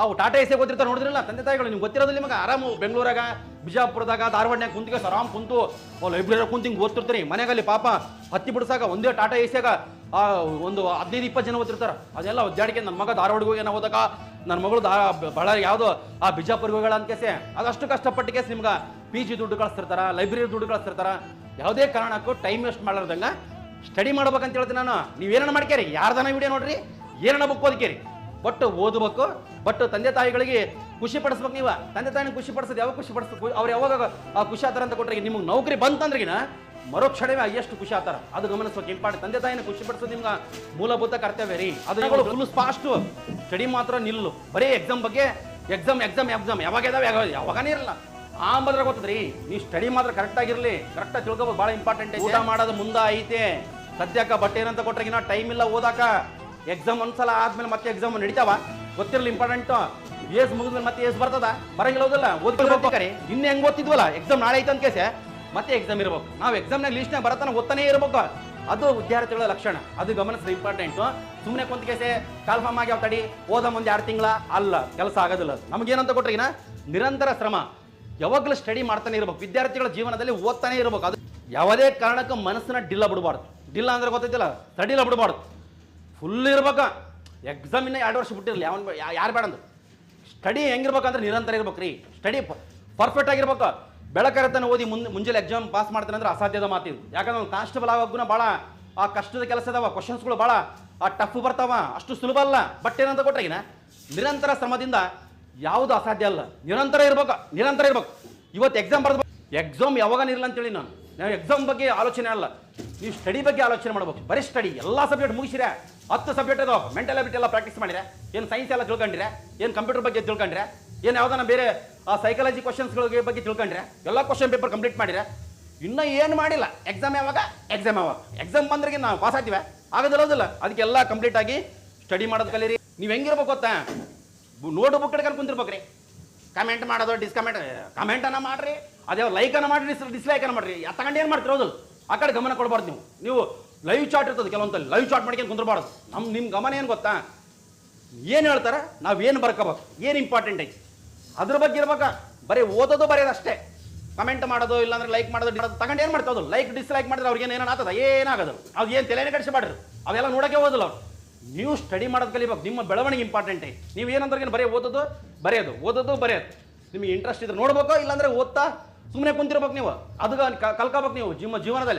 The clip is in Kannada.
ಅವು ಟಾಟಾ ಎಸೆ ಗೊತ್ತಿರ್ತಾರೆ ನೋಡಿದ್ರಲ್ಲ? ತಂದೆ ತಾಯಿಗಳು, ನಿಮ್ಗೆ ಗೊತ್ತಿರೋದಿಲ್ಲ ನಿಮಗೆ? ಆರಾಮು? ಬೆಂಗಳೂರಾಗ, ಬಿಜಾಪುರದಾಗ, ಧಾರವಾಡನ್ಯಾಗ ಕುಂತಿಗೆ ಆರಾಮ್ ಕುಂತು ಲೈಬ್ರರಿ ಕುಂತು ಹಿಂಗೆ ಓದ್ತಿರ್ತೀರಿ? ಮನೆಗಲ್ಲಿ ಪಾಪ ಹತ್ತಿ ಬಿಡ್ಸಾಗ ಒಂದೇ ಟಾಟಾ ಎಸಿಯಾಗ ಒಂದು ಹದಿನೈದು, ಇಪ್ಪತ್ತು ಜನ ಓದ್ತಿರ್ತಾರೆ. ಅದೆಲ್ಲ ಒದ್ದಾಡಿಕೆ ನನ್ನ ಮಗ ಧಾರವಾಡಗೆ ಹೋಗಿ ಏನೋ ನನ್ನ ಮಗಳು ದಾ ಬಹಳ ಯಾವುದು, ಆ, ಬಿಜಾಪುರ್ಗೆ ಹೋಗಿ ಅಂತ ಕೇಸೆ. ಅದಷ್ಟು ಕಷ್ಟಪಟ್ಟು ಕೇಸ್ ನಿಮ್ಗೆ ಪಿ ಜಿ ದುಡ್ಡು ಕಳಿಸ್ತಿರ್ತಾರ, ಲೈಬ್ರರಿ ದುಡ್ಡು ಕಳಿಸ್ತಿರ್ತಾರ. ಯಾವುದೇ ಕಾರಣಕ್ಕೂ ಟೈಮ್ ವೇಸ್ಟ್ ಮಾಡಲಾರ್ದಂಗ ಸ್ಟಡಿ ಮಾಡ್ಬೇಕಂತ ಹೇಳ್ತೀನಿ ನಾನು. ನೀವೇನ ಮಾಡ್ಕೇರಿ ಯಾರ್ದಾನ ವಿಡಿಯೋ ನೋಡ್ರಿ? ಏನನ್ನ ಬುಕ್ ಓದ್ಕೇರಿ ಬಟ್ ಓದಬೇಕು ಬಟ್ ತಂದೆ ತಾಯಿಗಳಿಗೆ ಖುಷಿ ಪಡಿಸ್ಬೇಕು ನೀವು. ತಂದೆ ತಾಯಿನ ಖುಷಿ ಪಡಿಸೋದು ಯಾವಾಗ ಖುಷಿ ಪಡಿಸ್ಬೇಕು? ಅವ್ರು ಯಾವಾಗ ಆ ಖುಷಿ ಆತಾರ ಅಂತ ಕೊಟ್ಟರೆ ನಿಮ್ಗೆ ನೌಕರಿ ಬಂತಂದ್ರಿಗಿನ ಮರುಕ್ಷಣವೇ ಎಷ್ಟು ಖುಷಿ ಆತಾರ ಅದು ಗಮನಿಸ್ಬೇಕು. ಇಂಪಾರ್ಟ್ ತಂದೆ ತಾಯಿನ ಖುಷಿ ಪಡಿಸೋದು ನಿಮ್ಗೆ ಮೂಲಭೂತ ಕರ್ತವ್ಯ ರೀ. ಅದು ಫುಲ್ ಫಾಸ್ಟ್ ಸ್ಟಡಿ ಮಾತ್ರ ನಿಲ್ಲು. ಬರೀ ಎಕ್ಸಾಮ್ ಬಗ್ಗೆ ಎಕ್ಸಾಮ್ ಎಕ್ಸಾಮ್ ಎಕ್ಸಾಮ್ ಯಾವಾಗ ಇದಾವೆ? ಯಾವಾಗ ಯಾವಾಗನೇ ಇರಲ್ಲ. ಆ ಮದ್ರ ಗೊತ್ತದ್ರಿ ನೀವು ಸ್ಟಡಿ ಮಾತ್ರ ಕರೆಕ್ಟ್ ಆಗಿರ್ಲಿ ಕರೆಕ್ಟಾಗಿ ತಿಳ್ಕೊಬೇಕು ಭಾಳ ಇಂಪಾರ್ಟೆಂಟ್ ಊಟ ಮಾಡೋದು ಮುಂದೆ ಐತೆ ಸದ್ಯಕ್ಕ ಬಟ್ಟೆ ಏನಂತ ಕೊಟ್ರೆ ಟೈಮ್ ಇಲ್ಲ ಓದಾಕ. ಎಕ್ಸಾಮ್ ಒಂದ್ಸಲ ಆದ್ಮೇಲೆ ಮತ್ತೆ ಎಕ್ಸಾಮ್ ನಡೀತಾವ? ಗೊತ್ತಿರಲಿ ಇಂಪಾರ್ಟೆಂಟ್ ಏಸ್ ಮುಗಿದ್ಮೇಲೆ ಮತ್ತೆ ಏಸ್ ಬರ್ತದ? ಬರಂಗಿಲ್ಲ ಹೌದಲ್ಲ? ಓದ್ಕೊಳ್ಬೇಕಾರೆ ಇನ್ನು ಹೆಂಗ್ ಓದ್ತಿದ್ವಲ್ಲ? ಎಕ್ಸಾಮ್ ನಾಳೆ ಐತೆ ಅಂತ ಕೇಸೆ. ಮತ್ತೆ ಎಕ್ಸಾಮ್ ಇರ್ಬೇಕು. ನಾವು ಎಕ್ಸಾಮ್ನಾಗ ಲೀಸ್ಟ್ನಾಗ ಬರತನ ಓದ್ತಾನೆ ಇರ್ಬೇಕು. ಅದು ವಿದ್ಯಾರ್ಥಿಗಳ ಲಕ್ಷಣ. ಅದು ಗಮನಿಸಿದ್ರೆ ಇಂಪಾರ್ಟೆಂಟು ಸುಮ್ಮನೆ ಕುಂತ ಕೇಸೆ ಕಾಲ್ಫಾರ್ಮ್ ಅವ್ ತಡಿ. ಓದ ಮುಂದೆ ಎರಡು ತಿಂಗಳ. ಅಲ್ಲ ಕೆಲಸ ಆಗೋದಿಲ್ಲ. ಅದು. ನಮಗೇನಂತ ಕೊಟ್ರೆ ಈಗ ನಿರಂತರ ಶ್ರಮ. ಯಾವಾಗಲೂ ಸ್ಟಡಿ ಮಾಡ್ತಾನೆ ಇರ್ಬೇಕು. ವಿದ್ಯಾರ್ಥಿಗಳ ಜೀವನದಲ್ಲಿ ಓದ್ತಾನೆ ಇರ್ಬೇಕು. ಅದು ಯಾವುದೇ ಕಾರಣಕ್ಕೂ ಮನಸ್ಸನ್ನ ಡಿಲ್ಲ ಬಿಡಬಾರ್ದು. ಡಿಲ್ಲ ಅಂದ್ರೆ ಗೊತ್ತೈತಿಲ್ಲ? ತಡಿಲ್ಲ ಬಿಡಬಾರ್ದು. ಫುಲ್ ಇರ್ಬೇಕು. ಎಕ್ಸಾಮ್ ಇನ್ನ ಎರಡು ವರ್ಷ ಬಿಟ್ಟಿರಲಿ. ಅವನು ಯಾರು ಬೇಡ ಸ್ಟಡಿ ಹೆಂಗಿರ್ಬೇಕಂದ್ರೆ ನಿರಂತರ ಇರ್ಬೇಕು ರೀ ಸ್ಟಡಿ ಪರ್ಫೆಕ್ಟ್ ಆಗಿರ್ಬೇಕು. ಬೆಳಕರತನ ಓದಿ ಮುಂದೆ ಮುಂಜಾನೆ ಎಕ್ಸಾಮ್ ಪಾಸ್ ಮಾಡ್ತಾನೆ ಅಂದ್ರೆ ಅಸಾಧ್ಯದ ಮಾತಿದು ಯಾಕಂದ್ರೆ ಕಾನ್ಸ್ಟೇಬಲ್ ಆಗೋಗುನ ಭಾಳ ಆ ಕಷ್ಟದ ಕೆಲಸ ಅದಾವ ಕ್ವಶನ್ಸ್ಗಳು ಭಾಳ ಆ ಟಫ್ ಬರ್ತಾವ, ಅಷ್ಟು ಸುಲಭ ಅಲ್ಲ. ಬಟ್ ಏನಂತ ಕೊಟ್ಟರೆ ಈಗ ನಿರಂತರ ಶ್ರಮದಿಂದ ಯಾವುದು ಅಸಾಧ್ಯ ಅಲ್ಲ. ನಿರಂತರ ಇರ್ಬೇಕು. ನಿರಂತರ ಇರ್ಬೇಕು. ಇವತ್ತು ಎಕ್ಸಾಮ್ ಬರ್ದು ಎಕ್ಸಾಮ್ ಯಾವಾಗ ಇರಲ್ಲ ಅಂತೇಳಿ ನಾನು? ನಾವು ಎಕ್ಸಾಮ್ ಬಗ್ಗೆ ಆಲೋಚನೆ ಅಲ್ಲ. ನೀವು ಸ್ಟಡಿ ಬಗ್ಗೆ ಆಲೋಚನೆ ಮಾಡ್ಬೇಕು. ಬರೀ ಸ್ಟಡಿ ಎಲ್ಲ ಸಬ್ಜೆಕ್ಟ್ ಮುಗಿಸಿರ, ಹತ್ತು ಸಬ್ಜೆಕ್ಟ್ ಅದಾವ. ಮೆಂಟಲ್ ಹ್ಯಾಬಿಟ್ ಎಲ್ಲ ಪ್ರಾಕ್ಟೀಸ್ ಮಾಡಿದ್ರೆ ಏನು ಸೈನ್ಸ್ ಎಲ್ಲ ತಿಳ್ಕೊಂಡ್ರೆ, ಏನು ಕಂಪ್ಯೂಟರ್ ಬಗ್ಗೆ ತಿಳ್ಕೊಂಡ್ರೆ, ಏನು ಯಾವ್ದಾನ ಬೇರೆ, ಆ ಸೈಕಾಲಜಿ ಕ್ವಶನ್ಸ್ಗಳ ಬಗ್ಗೆ ತಿಳ್ಕೊಂಡ್ರೆ, ಎಲ್ಲ ಕ್ವಶನ್ ಪೇಪರ್ ಕಂಪ್ಲೀಟ್ ಮಾಡಿದ್ರೆ ಇನ್ನೂ ಏನು ಮಾಡಿಲ್ಲ. ಎಕ್ಸಾಮ್ ಯಾವಾಗ? ಎಕ್ಸಾಮ್ ಯಾವಾಗ? ಎಕ್ಸಾಮ್ ಬಂದ್ರಿಗೆ ನಾವು ಪಾಸ್ ಆಗ್ತೀವಿ. ಆಗೋದಿರೋದಿಲ್ಲ ಅದಕ್ಕೆಲ್ಲ ಕಂಪ್ಲೀಟ್ ಆಗಿ ಸ್ಟಡಿ ಮಾಡೋದು ಕಲೀರಿ. ನೀವು ಹೆಂಗಿರ್ಬೇಕು ಗೊತ್ತಾ? ನೋಟ್ ಬುಕ್ ಹಿಡ್ಕೊಂಡು ಕುಂತಿರ್ಬೇಕ್ರಿ. ಕಮೆಂಟ್ ಮಾಡೋದು ಡಿಸ್ಕಮೆಂಟ್ ಕಮೆಂಟನ್ನು ಮಾಡ್ರಿ. ಅದೇ ಲೈಕ್ ಅನ್ನ ಮಾಡ್ರಿ ಡಿಸ್ ಡಿಸ್ಲೈಕ್ ಅನ್ನ ಮಾಡ್ರಿ. ತಗೊಂಡು ಏನು ಮಾಡ್ತೀರಿ? ಹೌದು. ಆ ಕಡೆ ಗಮನ ಕೊಡಬಾರ್ದು ನೀವು. ನೀವು ಲೈವ್ ಚಾಟ್ ಇರ್ತದೆ ಕೆಲವೊಂದಲ್ಲಿ ಲೈವ್ ಚಾಟ್ ಮಾಡ್ಕೊಂಡು ಕುಂದ್ರಬಾರ್ದು. ನಮ್ಮ ನಿಮ್ಮ ಗಮನ ಏನು ಗೊತ್ತಾ? ಏನು ಹೇಳ್ತಾರೆ? ನಾವು ಏನು ಬರ್ಕೋಬೇಕು? ಏನು ಇಂಪಾರ್ಟೆಂಟ್ ಐತಿ? ಅದ್ರ ಬಗ್ಗೆ ಇರ್ಬೇಕಾ. ಬರೀ ಓದೋದು ಬರೆಯೋದು ಅಷ್ಟೇ. ಕಮೆಂಟ್ ಮಾಡೋದು, ಇಲ್ಲಾಂದ್ರೆ ಲೈಕ್ ಮಾಡೋದು ತಗೊಂಡು ಏನು ಮಾಡ್ತಾವ್ದು ಲೈಕ್ ಡಿಸ್ಲೈಕ್ ಮಾಡಿದ್ರೆ ಅವ್ರಿಗೆ ಏನೇನು ಆಗ್ತದ? ಏನಾಗೋದು? ಅದು ಏನು ತಲೆನೇ ಕಡಿಸಿ ಮಾಡ್ರಿ ಅವೆಲ್ಲ ನೋಡೋಕೆ ಓದಲ್ಲ ಅವ್ರು. ನೀವು ಸ್ಟಡಿ ಮಾಡೋದು ಕಲಿಬೇಕು. ನಿಮ್ಮ ಬೆಳವಣಿಗೆ ಇಂಪಾರ್ಟೆಂಟ್ ಐತಿ. ನೀವು ಏನಂದ್ರೆ ಬರೀ ಓದೋದು, ಬರೆಯೋದು ಓದೋದು, ಬರೆಯೋದು. ನಿಮಗೆ ಇಂಟ್ರೆಸ್ಟ್ ಇದ್ರೆ ನೋಡ್ಬೇಕು, ಇಲ್ಲಾಂದ್ರೆ ಓದ್ತಾ ಸುಮ್ಮನೆ ಕುಂತಿರ್ಬೇಕು ನೀವು. ಅದು ಕಲ್ಕೋಬೇಕು ನೀವು ಜೀವ ಜೀವನದಲ್ಲಿ.